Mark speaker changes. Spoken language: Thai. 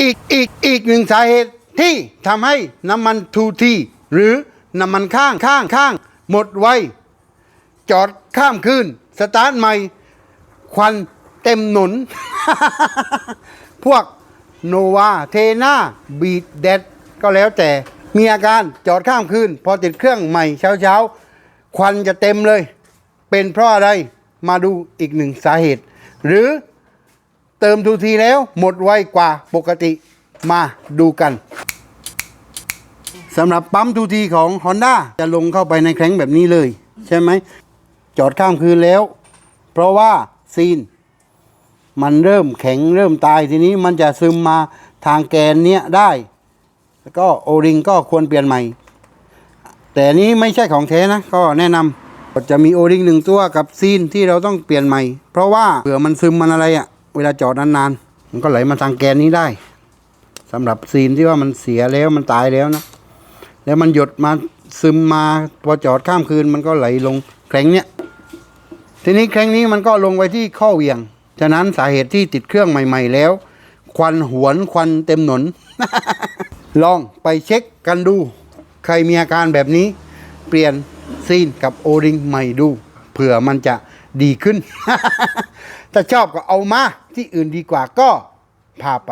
Speaker 1: อีกอีกอีกหนึ่งสาเหตุที่ทำให้น้ำมันทูทีหรือน้ำมันข้างข้างข้าง หมดไวจอดข้ามคืน สตาร์ทใหม่ ควันเต็มหนุน พวกโนวาเทนาบีดเดดก็แล้วแต่มีอาการจอดข้ามคืน พอติดเครื่องใหม่เช้าเช้าๆควันจะเต็มเลย เป็นเพราะอะไรมาดูอีกหนึ่งสาเหตุ หรือ เติมทูทีแล้วหมดไวกว่าปกติมาดูกันสำหรับปั๊มทูทีของ Honda จะลงเข้าไปในแคร้งแบบนี้เลย ใช่ไหม จอดข้ามคืนแล้ว เพราะว่าซีน มันเริ่มแข็งเริ่มตายทีนี้มันจะซึมมาทางแกนเนี้ยได้ แล้วก็โอริงก็ควรเปลี่ยนใหม่ แต่นนี้ไม่ใช่ของแท้นะ ก็แนะนำจะมีโอริงหนึ่งตัวกับซีนที่เราต้องเปลี่ยนใหม่ เพราะว่าเผื่อมันซึมมันอะไรอะ่ะ เวลาจอดนานๆมันก็ไหลมาทางแกนนี้ได้สำหรับซีนที่ว่ามันเสียแล้วมันตายแล้วนะ แล้วมันหยดมาซึมมาพอจอดข้ามคืนมันก็ไหลลงแคร้งเนี้ยทีนี้แคร้งนี้มันก็ลงไปที่ข้อเวียง ฉะนั้นสาเหตุที่ติดเครื่องใหม่ ๆ แล้ว ควันหวนควันเต็มหนน ลองไปเช็คกันดู ใครมีอาการแบบนี้ เปลี่ยนซีนกับโอริงใหม่ดู เผื่อมันจะดีขึ้น ถ้าชอบก็เอามา ที่อื่นดีกว่าก็พาไป